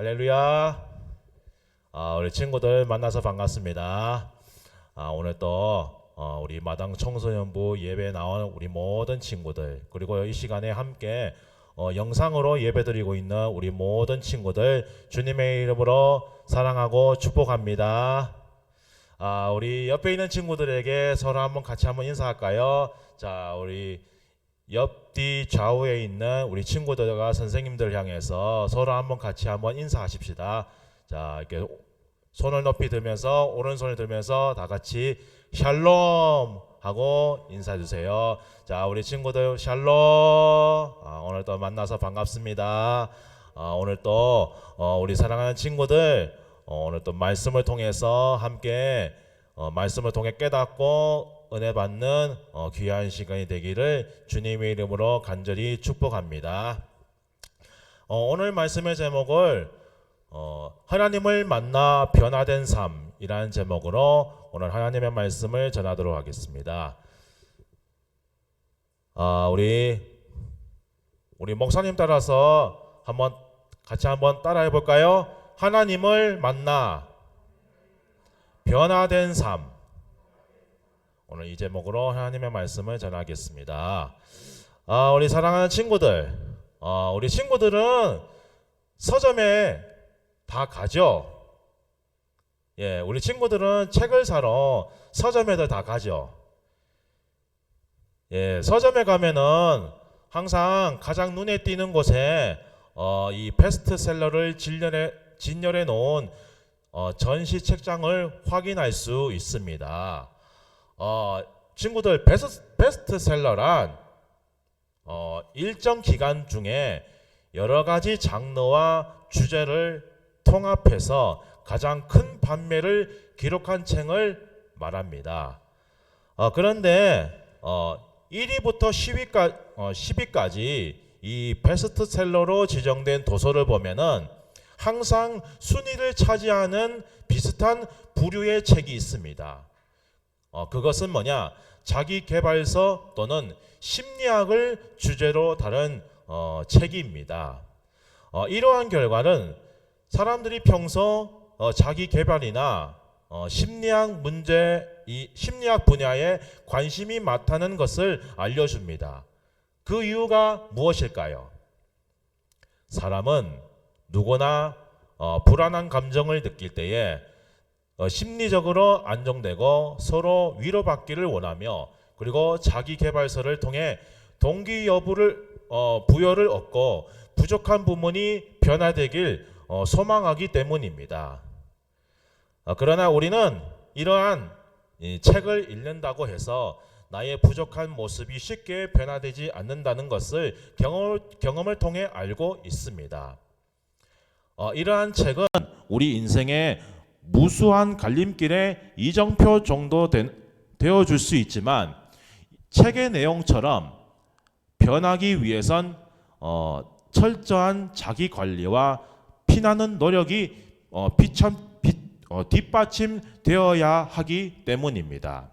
할렐루야. 아, 우리 친구들 만나서 반갑습니다. 아, 오늘 또 어, 우리 마당 청소년부 예배 나온 우리 모든 친구들 그리고 이 시간에 함께 어, 영상으로 예배드리고 있는 우리 모든 친구들 주님의 이름으로 사랑하고 축복합니다. 아, 우리 옆에 있는 친구들에게 서로 한번 같이 한번 인사할까요? 자, 우리 옆뒤 좌우에 있는 우리 친구들과 선생님들 향해서 서로 한번 같이 한번 인사하십시다. 자, 이렇게 손을 높이 들면서 오른손을 들면서 다 같이 샬롬 하고 인사해 주세요. 자, 우리 친구들 샬롬. 아, 오늘 또 만나서 반갑습니다. 아, 오늘 또 어, 우리 사랑하는 친구들 어, 오늘 또 말씀을 통해서 함께 어, 말씀을 통해 깨닫고 은혜 받는 어, 귀한 시간이 되기를 주님의 이름으로 간절히 축복합니다. 어, 오늘 말씀의 제목을 어, 하나님을 만나 변화된 삶이라는 제목으로 오늘 하나님의 말씀을 전하도록 하겠습니다. 아, 우리 우리 목사님 따라서 한번 같이 한번 따라해 볼까요? 하나님을 만나 변화된 삶. 오늘 이 제목으로 하나님의 말씀을 전하겠습니다. 아, 우리 사랑하는 친구들, 아, 우리 친구들은 서점에 다 가죠. 예, 우리 친구들은 책을 사러 서점에들 다 가죠. 예, 서점에 가면은 항상 가장 눈에 띄는 곳에 어, 이 베스트셀러를 진열해 진열해 놓은 어, 전시 책장을 확인할 수 있습니다. 어, 친구들 베스트, 베스트 셀러란 어, 일정 기간 중에 여러 가지 장르와 주제를 통합해서 가장 큰 판매를 기록한 책을 말합니다. 어, 그런데 어, 1위부터 10위까지, 어, 10위까지 이 베스트셀러로 지정된 도서를 보면은 항상 순위를 차지하는 비슷한 부류의 책이 있습니다. 어, 그것은 뭐냐? 자기 개발서 또는 심리학을 주제로 다룬 어, 책입니다. 어, 이러한 결과는 사람들이 평소 어, 자기 개발이나 어, 심리학 문제, 이 심리학 분야에 관심이 많다는 것을 알려줍니다. 그 이유가 무엇일까요? 사람은 누구나 어, 불안한 감정을 느낄 때에 어, 심리적으로 안정되고 서로 위로받기를 원하며 그리고 자기 개발서를 통해 동기 여부를 어, 부여를 얻고 부족한 부분이 변화되길 어, 소망하기 때문입니다. 어, 그러나 우리는 이러한 이 책을 읽는다고 해서 나의 부족한 모습이 쉽게 변화되지 않는다는 것을 경험을, 경험을 통해 알고 있습니다. 어, 이러한 책은 우리 인생의 무수한 갈림길의 이정표 정도 된- 되어줄 수 있지만 책의 내용처럼 변하기 위해선 어, 철저한 자기 관리와 피나는 노력이 어, 비참, 비, 어, 뒷받침되어야 하기 때문입니다.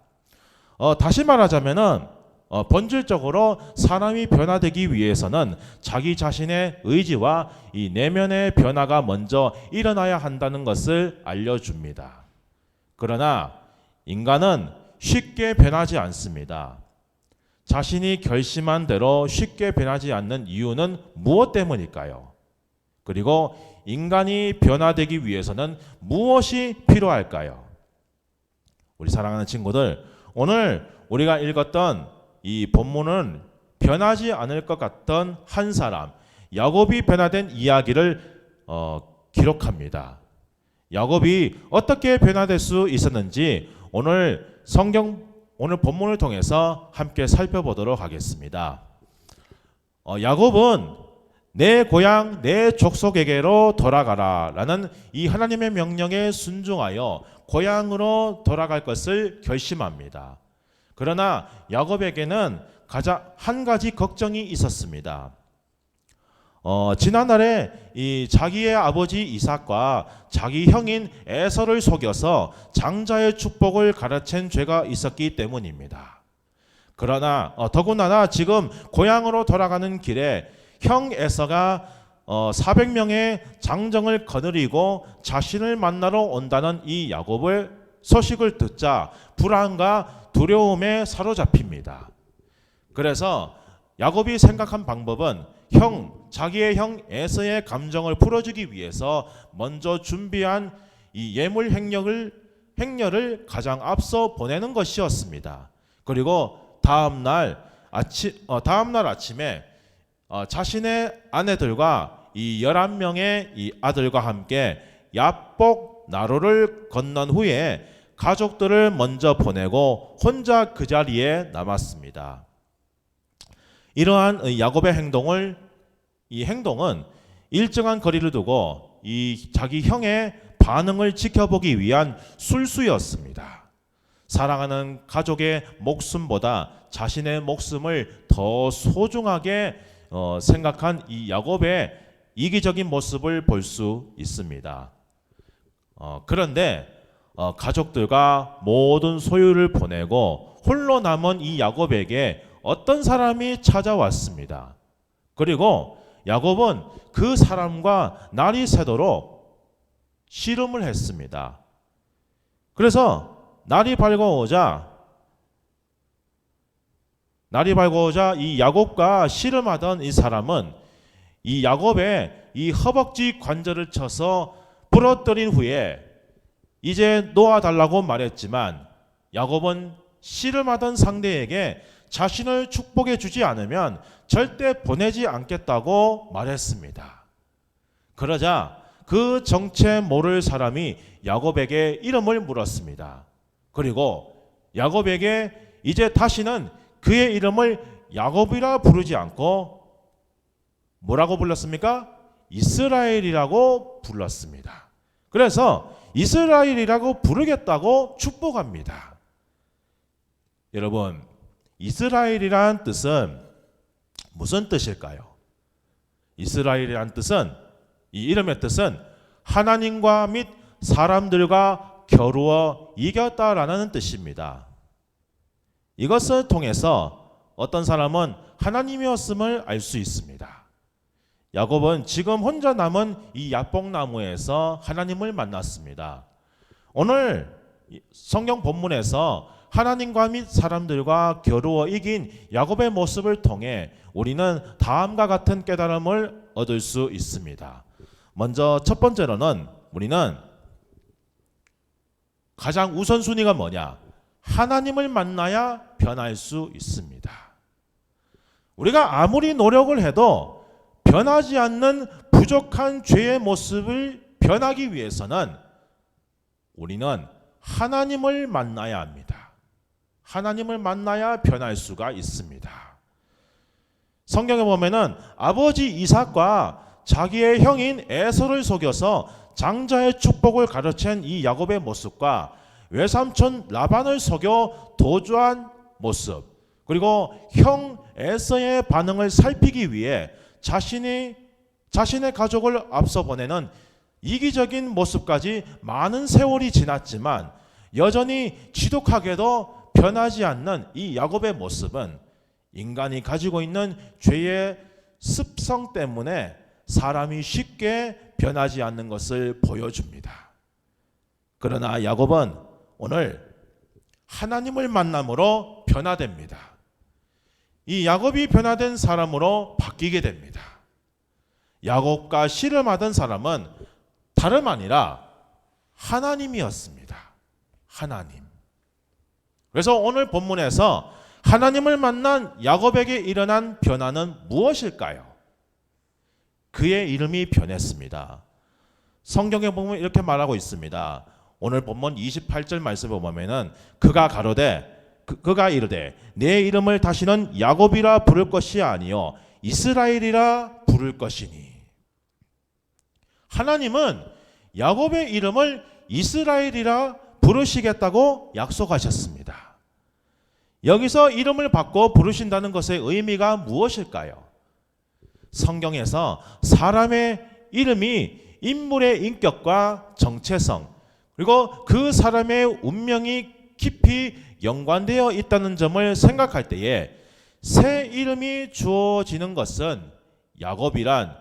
어, 다시 말하자면은 어, 본질적으로 사람이 변화되기 위해서는 자기 자신의 의지와 이 내면의 변화가 먼저 일어나야 한다는 것을 알려줍니다. 그러나 인간은 쉽게 변하지 않습니다. 자신이 결심한 대로 쉽게 변하지 않는 이유는 무엇 때문일까요? 그리고 인간이 변화되기 위해서는 무엇이 필요할까요? 우리 사랑하는 친구들, 오늘 우리가 읽었던 이 본문은 변하지 않을 것 같던 한 사람, 야곱이 변화된 이야기를 어, 기록합니다. 야곱이 어떻게 변화될 수 있었는지 오늘 성경 오늘 본문을 통해서 함께 살펴보도록 하겠습니다. 어, 야곱은 내 고향 내 족속에게로 돌아가라라는 이 하나님의 명령에 순종하여 고향으로 돌아갈 것을 결심합니다. 그러나 야곱에게는 가장 한 가지 걱정이 있었습니다. 어, 지난날에 이 자기의 아버지 이삭과 자기 형인 에서를 속여서 장자의 축복을 가르친 죄가 있었기 때문입니다. 그러나 어, 더군다나 지금 고향으로 돌아가는 길에 형 에서가 어, 400명의 장정을 거느리고 자신을 만나러 온다는 이 야곱의 소식을 듣자 불안과 두려움에 사로잡힙니다. 그래서 야곱이 생각한 방법은 형 자기의 형 에서의 감정을 풀어주기 위해서 먼저 준비한 이 예물 행력을 행렬을 가장 앞서 보내는 것이었습니다. 그리고 다음 날 아침 어, 다음 날 아침에 어, 자신의 아내들과 이 11명의 이 아들과 함께 야복 나루를 건넌 후에 가족들을 먼저 보내고 혼자 그 자리에 남았습니다. 이러한 이 야곱의 행동을 이 행동은 일정한 거리를 두고 이 자기 형의 반응을 지켜보기 위한 술수였습니다. 사랑하는 가족의 목숨보다 자신의 목숨을 더 소중하게 어, 생각한 이 야곱의 이기적인 모습을 볼 수 있습니다. 어, 그런데 어, 가족들과 모든 소유를 보내고 홀로 남은 이 야곱에게 어떤 사람이 찾아왔습니다. 그리고 야곱은 그 사람과 날이 새도록 씨름을 했습니다. 그래서 날이 밝아오자 날이 밝아오자 이 야곱과 씨름하던 이 사람은 이 야곱의 이 허벅지 관절을 쳐서 부러뜨린 후에 이제 놓아달라고 말했지만 야곱은 씨름하던 상대에게 자신을 축복해 주지 않으면 절대 보내지 않겠다고 말했습니다. 그러자 그 정체 모를 사람이 야곱에게 이름을 물었습니다. 그리고 야곱에게 이제 다시는 그의 이름을 야곱이라 부르지 않고 뭐라고 불렀습니까? 이스라엘이라고 불렀습니다. 그래서 이스라엘이라고 부르겠다고 축복합니다. 여러분, 이스라엘이란 뜻은 무슨 뜻일까요? 이스라엘이란 뜻은 이 이름의 뜻은 하나님과 및 사람들과 겨루어 이겼다라는 뜻입니다. 이것을 통해서 어떤 사람은 하나님이었음을 알 수 있습니다. 야곱은 지금 혼자 남은 이 야뽕나무에서 하나님을 만났습니다. 오늘 성경 본문에서 하나님과 및 사람들과 겨루어 이긴 야곱의 모습을 통해 우리는 다음과 같은 깨달음을 얻을 수 있습니다. 먼저 첫 번째로는 우리는 가장 우선순위가 뭐냐? 하나님을 만나야 변할 수 있습니다. 우리가 아무리 노력을 해도 변하지 않는 부족한 죄의 모습을 변하기 위해서는 우리는 하나님을 만나야 합니다. 하나님을 만나야 변할 수가 있습니다. 성경에 보면은 아버지 이삭과 자기의 형인 에서를 속여서 장자의 축복을 가르친 이 야곱의 모습과 외삼촌 라반을 속여 도주한 모습 그리고 형 에서의 반응을 살피기 위해 자신이 자신의 가족을 앞서 보내는 이기적인 모습까지 많은 세월이 지났지만 여전히 지독하게도 변하지 않는 이 야곱의 모습은 인간이 가지고 있는 죄의 습성 때문에 사람이 쉽게 변하지 않는 것을 보여줍니다. 그러나 야곱은 오늘 하나님을 만남으로 변화됩니다. 이 야곱이 변화된 사람으로 바뀌게 됩니다. 야곱과 씨름하던 사람은 다름 아니라 하나님이었습니다. 하나님. 그래서 오늘 본문에서 하나님을 만난 야곱에게 일어난 변화는 무엇일까요? 그의 이름이 변했습니다. 성경에 보면 이렇게 말하고 있습니다. 오늘 본문 28절 말씀을 보면은 그가 가로되 그, 그가 이르되 내 이름을 다시는 야곱이라 부를 것이 아니요 이스라엘이라 부를 것이니 하나님은 야곱의 이름을 이스라엘이라 부르시겠다고 약속하셨습니다. 여기서 이름을 바꿔 부르신다는 것의 의미가 무엇일까요? 성경에서 사람의 이름이 인물의 인격과 정체성 그리고 그 사람의 운명이 깊이 연관되어 있다는 점을 생각할 때에 새 이름이 주어지는 것은 야곱이란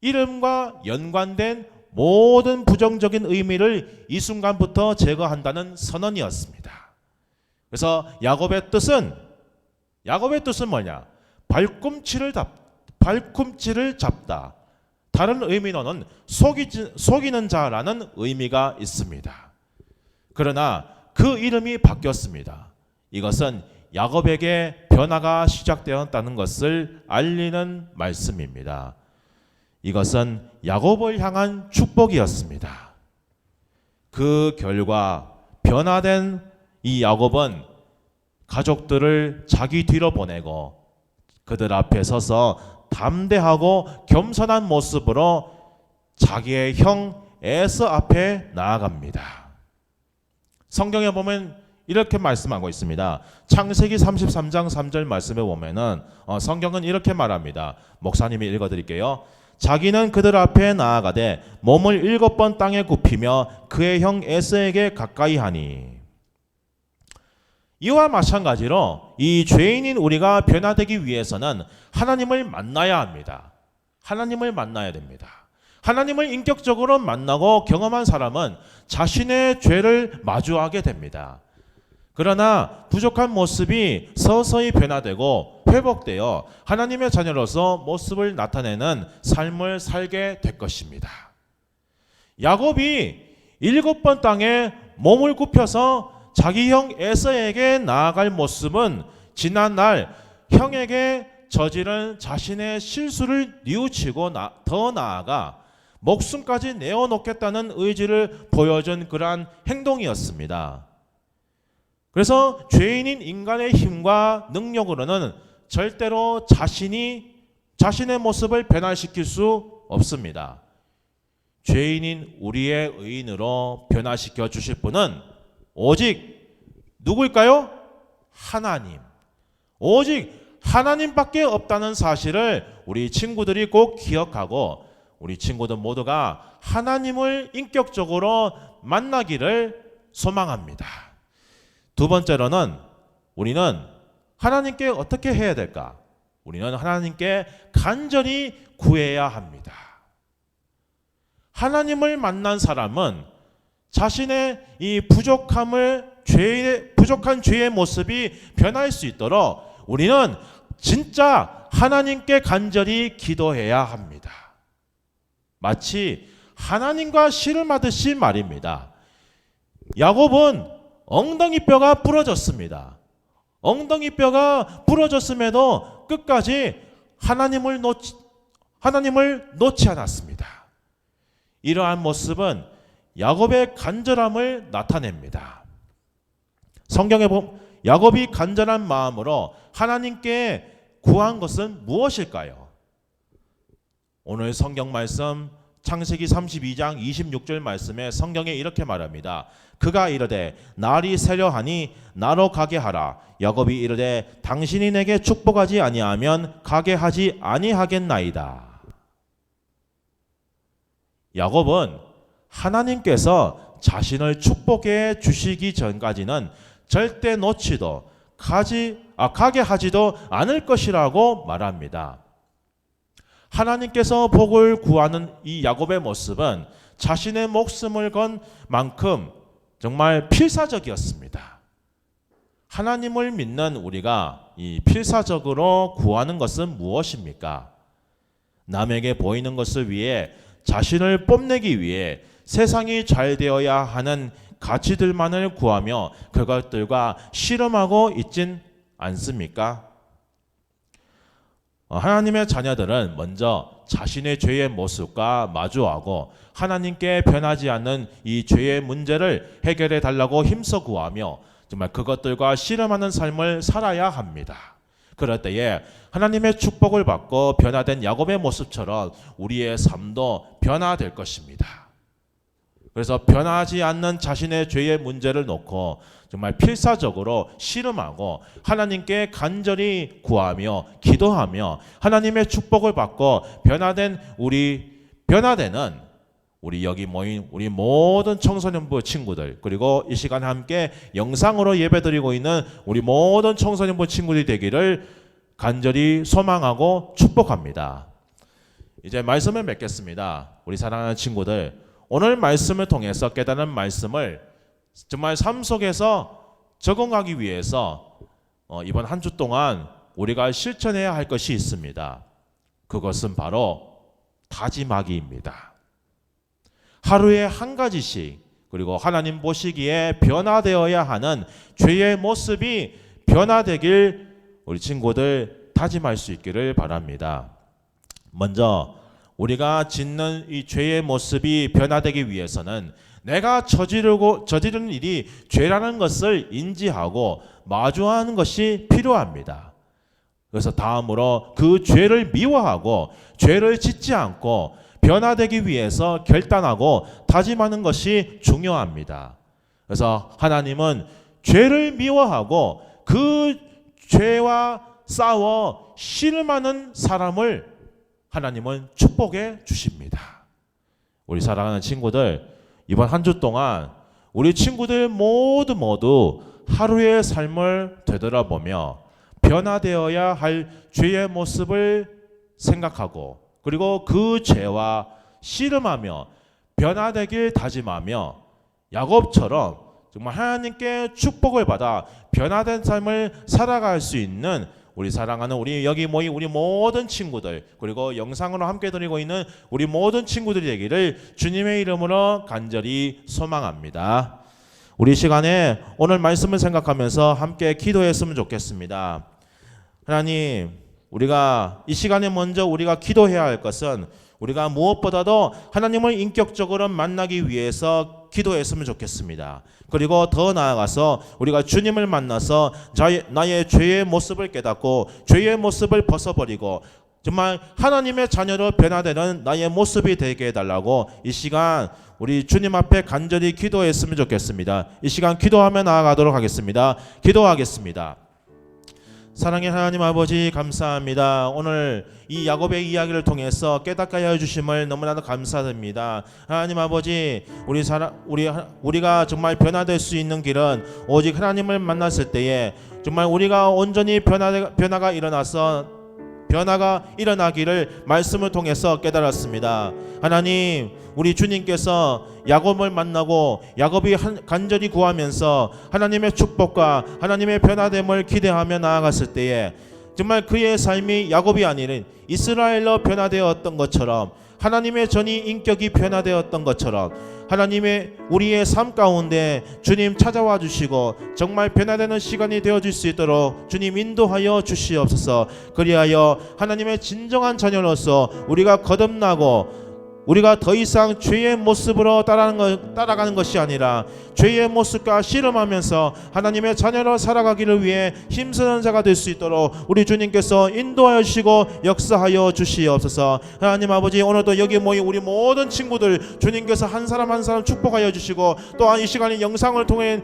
이름과 연관된 모든 부정적인 의미를 이 순간부터 제거한다는 선언이었습니다. 그래서 야곱의 뜻은 야곱의 뜻은 뭐냐? 발꿈치를 잡 발꿈치를 잡다. 다른 의미로는 속이, 속이는 자라는 의미가 있습니다. 그러나 그 이름이 바뀌었습니다. 이것은 야곱에게 변화가 시작되었다는 것을 알리는 말씀입니다. 이것은 야곱을 향한 축복이었습니다. 그 결과 변화된 이 야곱은 가족들을 자기 뒤로 보내고 그들 앞에 서서 담대하고 겸손한 모습으로 자기의 형 에서 앞에 나아갑니다. 성경에 보면 이렇게 말씀하고 있습니다. 창세기 33장 3절 말씀에 보면은 어, 성경은 이렇게 말합니다. 목사님이 읽어드릴게요. 자기는 그들 앞에 나아가되 몸을 일곱 번 땅에 굽히며 그의 형 에서에게 가까이 하니 이와 마찬가지로 이 죄인인 우리가 변화되기 위해서는 하나님을 만나야 합니다. 하나님을 만나야 됩니다. 하나님을 인격적으로 만나고 경험한 사람은 자신의 죄를 마주하게 됩니다. 그러나 부족한 모습이 서서히 변화되고 회복되어 하나님의 자녀로서 모습을 나타내는 삶을 살게 될 것입니다. 야곱이 일곱 번 땅에 몸을 굽혀서 자기 형 에서에게 나아갈 모습은 지난날 형에게 저지른 자신의 실수를 뉘우치고 나, 더 나아가 목숨까지 내어놓겠다는 의지를 보여준 그러한 행동이었습니다. 그래서 죄인인 인간의 힘과 능력으로는 절대로 자신이 자신의 모습을 변화시킬 수 없습니다. 죄인인 우리의 의인으로 변화시켜 주실 분은 오직 누구일까요? 하나님. 오직 하나님밖에 없다는 사실을 우리 친구들이 꼭 기억하고 우리 친구들 모두가 하나님을 인격적으로 만나기를 소망합니다. 두 번째로는 우리는 하나님께 어떻게 해야 될까? 우리는 하나님께 간절히 구해야 합니다. 하나님을 만난 사람은 자신의 이 부족함을 죄의 부족한 죄의 모습이 변할 수 있도록 우리는 진짜 하나님께 간절히 기도해야 합니다. 마치 하나님과 씨름하듯이 말입니다. 야곱은 엉덩이 뼈가 부러졌습니다. 엉덩이 뼈가 부러졌음에도 끝까지 하나님을 놓지, 하나님을 놓지 않았습니다. 이러한 모습은 야곱의 간절함을 나타냅니다. 성경에 보면 야곱이 간절한 마음으로 하나님께 구한 것은 무엇일까요? 오늘 성경 말씀 창세기 32장 26절 말씀에 성경에 이렇게 말합니다. 그가 이르되 날이 새려하니 나로 가게 하라. 야곱이 이르되 당신이 내게 축복하지 아니하면 가게 하지 아니하겠나이다. 야곱은 하나님께서 자신을 축복해 주시기 전까지는 절대 놓지도 가지 아 가게 하지도 않을 것이라고 말합니다. 하나님께서 복을 구하는 이 야곱의 모습은 자신의 목숨을 건 만큼 정말 필사적이었습니다. 하나님을 믿는 우리가 이 필사적으로 구하는 것은 무엇입니까? 남에게 보이는 것을 위해 자신을 뽐내기 위해 세상이 잘 되어야 하는 가치들만을 구하며 그것들과 씨름하고 있진 않습니까? 어, 하나님의 자녀들은 먼저 자신의 죄의 모습과 마주하고 하나님께 변하지 않는 이 죄의 문제를 해결해 달라고 힘써 구하며 정말 그것들과 씨름하는 삶을 살아야 합니다. 그럴 때에 하나님의 축복을 받고 변화된 야곱의 모습처럼 우리의 삶도 변화될 것입니다. 그래서 변하지 않는 자신의 죄의 문제를 놓고 정말 필사적으로 씨름하고 하나님께 간절히 구하며 기도하며 하나님의 축복을 받고 변화된 우리 변화되는 우리 여기 모인 우리 모든 청소년부 친구들 그리고 이 시간 함께 영상으로 예배드리고 있는 우리 모든 청소년부 친구들이 되기를 간절히 소망하고 축복합니다. 이제 말씀을 맺겠습니다. 우리 사랑하는 친구들, 오늘 말씀을 통해서 깨달은 말씀을 정말 삶 속에서 적응하기 위해서 어, 이번 한 주 동안 우리가 실천해야 할 것이 있습니다. 그것은 바로 다짐하기입니다. 하루에 한 가지씩 그리고 하나님 보시기에 변화되어야 하는 죄의 모습이 변화되길 우리 친구들 다짐할 수 있기를 바랍니다. 먼저 우리가 짓는 이 죄의 모습이 변화되기 위해서는 내가 저지르고 저지르는 일이 죄라는 것을 인지하고 마주하는 것이 필요합니다. 그래서 다음으로 그 죄를 미워하고 죄를 짓지 않고 변화되기 위해서 결단하고 다짐하는 것이 중요합니다. 그래서 하나님은 죄를 미워하고 그 죄와 싸워 씨름하는 사람을 하나님은 축복해 주십니다. 우리 사랑하는 친구들 이번 한 주 동안 우리 친구들 모두 모두 하루의 삶을 되돌아보며 변화되어야 할 죄의 모습을 생각하고 그리고 그 죄와 씨름하며 변화되길 다짐하며 야곱처럼 정말 하나님께 축복을 받아 변화된 삶을 살아갈 수 있는 우리 사랑하는 우리 여기 모인 우리 모든 친구들 그리고 영상으로 함께 드리고 있는 우리 모든 친구들이 되기를 주님의 이름으로 간절히 소망합니다. 우리 시간에 오늘 말씀을 생각하면서 함께 기도했으면 좋겠습니다. 하나님, 우리가 이 시간에 먼저 우리가 기도해야 할 것은 우리가 무엇보다도 하나님을 인격적으로 만나기 위해서 기도했으면 좋겠습니다. 그리고 더 나아가서 우리가 주님을 만나서 나의 죄의 모습을 깨닫고 죄의 모습을 벗어버리고 정말 하나님의 자녀로 변화되는 나의 모습이 되게 해달라고 이 시간 우리 주님 앞에 간절히 기도했으면 좋겠습니다. 이 시간 기도하며 나아가도록 하겠습니다. 기도하겠습니다. 사랑의 하나님 아버지 감사합니다. 오늘 이 야곱의 이야기를 통해서 깨닫게 하여 주심을 너무나도 감사드립니다. 하나님 아버지 우리 사랑 우리 우리가 정말 변화될 수 있는 길은 오직 하나님을 만났을 때에 정말 우리가 온전히 변화 변화가 일어나서 변화가 일어나기를 말씀을 통해서 깨달았습니다. 하나님, 우리 주님께서 야곱을 만나고 야곱이 한- 간절히 구하면서 하나님의 축복과 하나님의 변화됨을 기대하며 나아갔을 때에 정말 그의 삶이 야곱이 아니라 이스라엘로 변화되었던 것처럼 하나님의 전이 인격이 변화되었던 것처럼 하나님의 우리의 삶 가운데 주님 찾아와 주시고 정말 변화되는 시간이 되어 줄수 있도록 주님 인도하여 주시옵소서. 그리하여 하나님의 진정한 자녀로서 우리가 거듭나고 우리가 더 이상 죄의 모습으로 따라가는, 것이 아니라 죄의 모습과 씨름하면서 하나님의 자녀로 살아가기를 위해 힘쓰는 자가 될 수 있도록 우리 주님께서 인도하여 주시고 역사하여 주시옵소서. 하나님 아버지 오늘도 여기 모인 우리 모든 친구들 주님께서 한 사람 한 사람 축복하여 주시고 또한 이 시간에 영상을 통해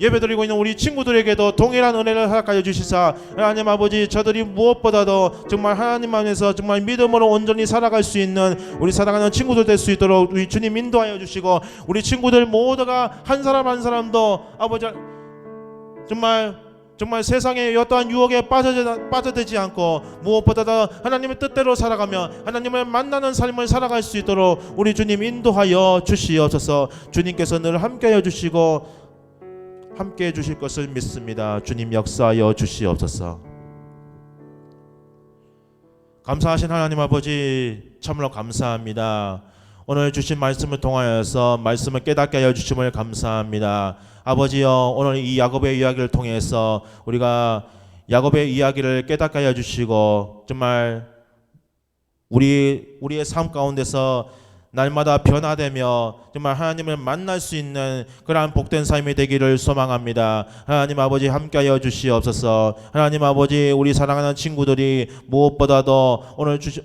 예배드리고 있는 우리 친구들에게도 동일한 은혜를 허락하여 주시사. 하나님 아버지 저들이 무엇보다도 정말 하나님 안에서 정말 믿음으로 온전히 살아갈 수 있는 우리 사랑하는 친구들 될 수 있도록 우리 주님 인도하여 주시고 우리 친구들 모두가 한 사람 한 사람도 아버지 정말 정말 세상의 어떠한 유혹에 빠져, 빠져들지 않고 무엇보다도 하나님의 뜻대로 살아가며 하나님을 만나는 삶을 살아갈 수 있도록 우리 주님 인도하여 주시옵소서. 주님께서 늘 함께하여 주시고 함께 해 주실 것을 믿습니다. 주님 역사하여 주시옵소서. 감사하신 하나님 아버지 참으로 감사합니다. 오늘 주신 말씀을 통하여서 말씀을 깨닫게 하여 주심을 감사합니다. 아버지여 오늘 이 야곱의 이야기를 통해서 우리가 야곱의 이야기를 깨닫게 하여 주시고 정말 우리 우리의 삶 가운데서 날마다 변화되며 정말 하나님을 만날 수 있는 그러한 복된 삶이 되기를 소망합니다. 하나님 아버지 함께하여 주시옵소서. 하나님 아버지 우리 사랑하는 친구들이 무엇보다도 오늘 주시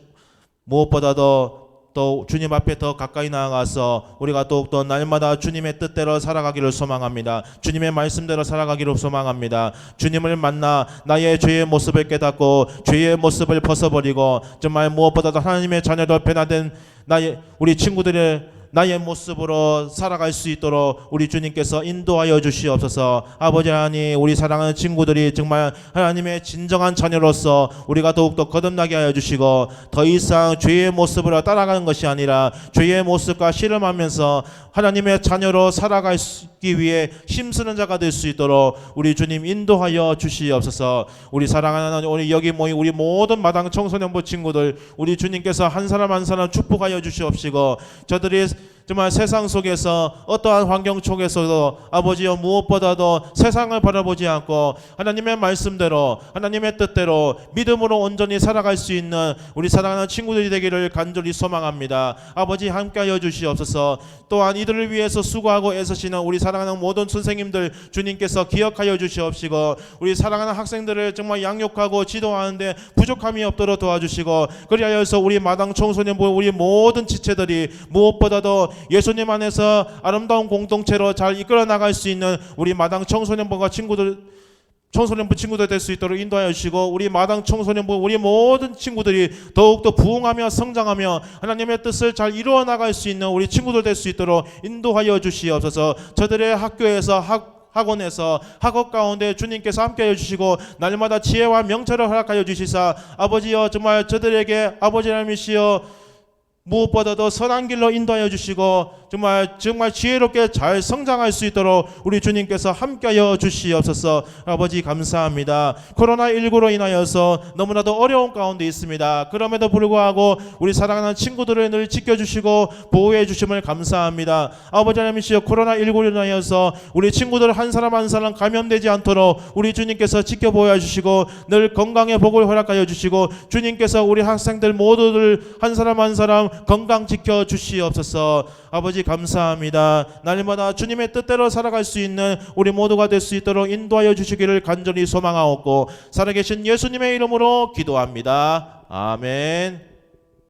무엇보다도 또 주님 앞에 더 가까이 나아가서 우리가 더욱더 날마다 주님의 뜻대로 살아가기를 소망합니다. 주님의 말씀대로 살아가기를 소망합니다. 주님을 만나 나의 죄의 모습을 깨닫고 죄의 모습을 벗어버리고 정말 무엇보다도 하나님의 자녀로 변화된 나의 우리 친구들의 나의 모습으로 살아갈 수 있도록 우리 주님께서 인도하여 주시옵소서. 아버지 하나님, 우리 사랑하는 친구들이 정말 하나님의 진정한 자녀로서 우리가 더욱더 거듭나게 하여 주시고 더 이상 죄의 모습으로 따라가는 것이 아니라 죄의 모습과 씨름하면서 하나님의 자녀로 살아가기 위해 힘쓰는 자가 될 수 있도록 우리 주님 인도하여 주시옵소서. 우리 사랑하는 우리 여기 모인 우리 모든 마당 청소년부 친구들 우리 주님께서 한 사람 한 사람 축복하여 주시옵시고 저들이 정말 세상 속에서 어떠한 환경 속에서도 아버지여 무엇보다도 세상을 바라보지 않고 하나님의 말씀대로 하나님의 뜻대로 믿음으로 온전히 살아갈 수 있는 우리 사랑하는 친구들이 되기를 간절히 소망합니다. 아버지 함께하여 주시옵소서. 또한 이들을 위해서 수고하고 애쓰시는 우리 사랑하는 모든 선생님들 주님께서 기억하여 주시옵시고 우리 사랑하는 학생들을 정말 양육하고 지도하는데 부족함이 없도록 도와주시고 그리하여서 우리 마당 청소년부 우리 모든 지체들이 무엇보다도 예수님 안에서 아름다운 공동체로 잘 이끌어 나갈 수 있는 우리 마당 청소년부가 친구들 청소년부 친구들 될 수 있도록 인도하여 주시고 우리 마당 청소년부 우리 모든 친구들이 더욱더 부흥하며 성장하며 하나님의 뜻을 잘 이루어 나갈 수 있는 우리 친구들 될 수 있도록 인도하여 주시옵소서. 저들의 학교에서 학 학원에서 학업 가운데 주님께서 함께해 주시고 날마다 지혜와 명철을 허락하여 주시사 아버지여 정말 저들에게 아버지 하나님이시여 무엇보다도 선한 길로 인도하여 주시고 정말 정말 지혜롭게 잘 성장할 수 있도록 우리 주님께서 함께하여 주시옵소서. 아버지 감사합니다. 코로나 19로 인하여서 너무나도 어려운 가운데 있습니다. 그럼에도 불구하고 우리 사랑하는 친구들을 늘 지켜주시고 보호해 주심을 감사합니다. 아버지 하나님이시여 코로나 19로 인하여서 우리 친구들 한 사람 한 사람 감염되지 않도록 우리 주님께서 지켜보여 주시고 늘 건강의 복을 허락하여 주시고 주님께서 우리 학생들 모두들 한 사람 한 사람 건강 지켜 주시옵소서. 아버지 감사합니다. 날마다 주님의 뜻대로 살아갈 수 있는 우리 모두가 될 수 있도록 인도하여 주시기를 간절히 소망하옵고 살아계신 예수님의 이름으로 기도합니다. 아멘.